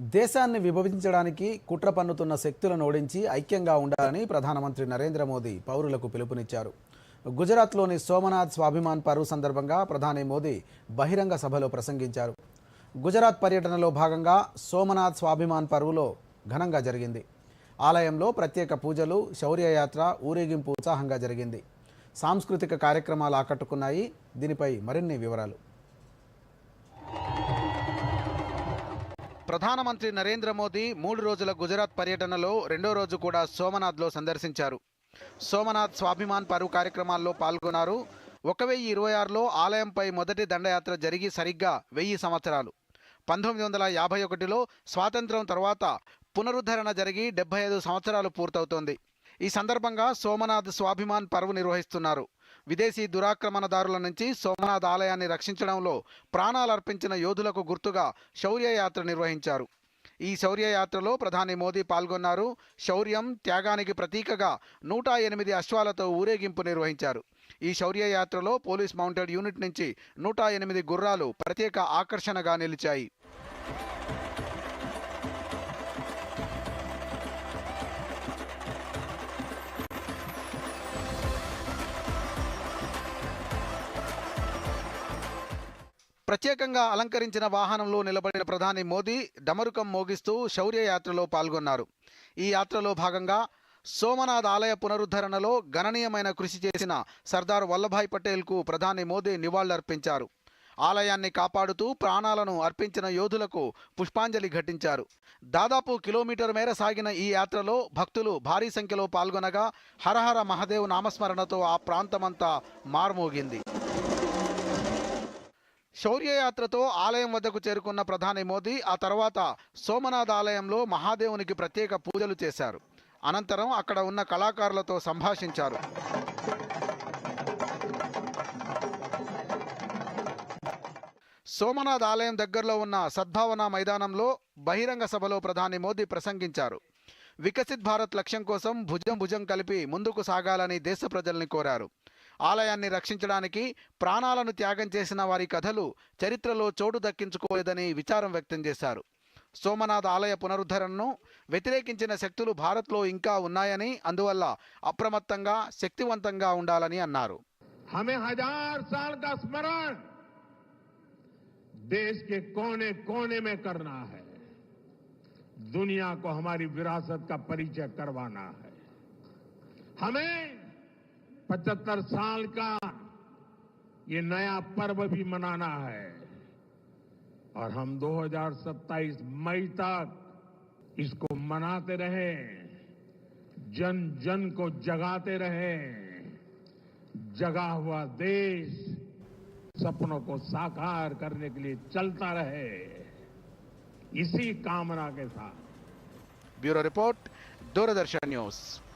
దేశాన్ని విభజించడానికి కుట్ర పన్నుతున్న శక్తులను ఓడించి ఐక్యంగా ఉండాలని ప్రధానమంత్రి నరేంద్ర మోదీ పౌరులకు పిలుపునిచ్చారు. గుజరాత్లోని సోమనాథ్ స్వాభిమాన్ పర్వ్ సందర్భంగా ప్రధాని మోదీ బహిరంగ సభలో ప్రసంగించారు. గుజరాత్ పర్యటనలో భాగంగా సోమనాథ్ స్వాభిమాన్ పర్వ్లో ఘనంగా జరిగింది. ఆలయంలో ప్రత్యేక పూజలు శౌర్యయాత్ర ఊరేగింపు ఉత్సాహంగా జరిగింది. సాంస్కృతిక కార్యక్రమాలు ఆకట్టుకున్నాయి. దీనిపై మరిన్ని వివరాలు. ప్రధానమంత్రి నరేంద్ర మోదీ మూడు రోజుల గుజరాత్ పర్యటనలో రెండో రోజు కూడా సోమనాథ్లో సందర్శించారు. సోమనాథ్ స్వాభిమాన్ పరువు కార్యక్రమాల్లో పాల్గొన్నారు. ఒక వెయ్యి ఇరవై ఆరులో ఆలయంపై మొదటి దండయాత్ర జరిగి సరిగ్గా వెయ్యి సంవత్సరాలు. పంతొమ్మిది వందల యాభై ఒకటిలో స్వాతంత్రం తర్వాత పునరుద్ధరణ జరిగి డెబ్బై ఐదు సంవత్సరాలు పూర్తవుతోంది. ఈ సందర్భంగా సోమనాథ్ స్వాభిమాన్ పర్వ్ నిర్వహిస్తున్నారు. విదేశీ దురాక్రమణదారుల నుంచి సోమనాథ్ ఆలయాన్ని రక్షించడంలో ప్రాణాలు అర్పించిన యోధులకు గుర్తుగా శౌర్యయాత్ర నిర్వహించారు. ఈ శౌర్యయాత్రలో ప్రధాని మోదీ పాల్గొన్నారు. శౌర్యం త్యాగానికి ప్రతీకగా నూట ఎనిమిది అశ్వాలతో ఊరేగింపు నిర్వహించారు. ఈ శౌర్యయాత్రలో పోలీస్ మౌంటెడ్ యూనిట్ నుంచి నూట ఎనిమిది గుర్రాలు ప్రత్యేక ఆకర్షణగా నిలిచాయి. ప్రత్యేకంగా అలంకరించిన వాహనంలో నిలబడిన ప్రధాని మోదీ డమరుకం మోగిస్తూ శౌర్య యాత్రలో పాల్గొన్నారు. ఈ యాత్రలో భాగంగా సోమనాథ్ ఆలయ పునరుద్ధరణలో గణనీయమైన కృషి చేసిన సర్దార్ వల్లభాయ్ పటేల్కు ప్రధాని మోదీ నివాళులర్పించారు. ఆలయాన్ని కాపాడుతూ ప్రాణాలను అర్పించిన యోధులకు పుష్పాంజలి ఘటించారు. దాదాపు కిలోమీటర్ మేర సాగిన ఈ యాత్రలో భక్తులు భారీ సంఖ్యలో పాల్గొనగా హరహర మహదేవ్ నామస్మరణతో ఆ ప్రాంతమంతా మార్మోగింది. శౌర్యయాత్రతో ఆలయం వద్దకు చేరుకున్న ప్రధాని మోదీ ఆ తర్వాత సోమనాథ్ ఆలయంలో మహాదేవునికి ప్రత్యేక పూజలు చేశారు. అనంతరం అక్కడ ఉన్న కళాకారులతో సంభాషించారు. సోమనాథ్ ఆలయం దగ్గరలో ఉన్న సద్భావన మైదానంలో బహిరంగ సభలో ప్రధాని మోదీ ప్రసంగించారు. వికసిత్ భారత్ లక్ష్యం కోసం భుజం భుజం కలిపి ముందుకు సాగాలని దేశ ప్రజల్ని కోరారు. ఆలయాన్ని రక్షించడానికి ప్రాణాలను త్యాగం చేసిన వారి కథలు చరిత్రలో చోటు దక్కించుకోలేదని విచారం వ్యక్తం చేశారు సోమనాథ్ ఆలయ పునరుద్ధరణను వ్యతిరేకించిన శక్తులు భారత్లో ఇంకా ఉన్నాయని అందువల్ల అప్రమత్తంగా శక్తివంతంగా ఉండాలని అన్నారు हमें हजार साल का स्मरण देश के कोने कोने में करना है दुनिया को हमारी विरासत का परिचय करवाना है हमें पचहत्तर साल का ये नया पर्व भी मनाना है। और हम 2027 मई तक इसको मनाते रहे जन जन को जगाते रहे, जगा हुआ देश सपनों को साकार करने के लिए चलता रहे। इसी कामना के साथ। Bureau report, Doordarshan news.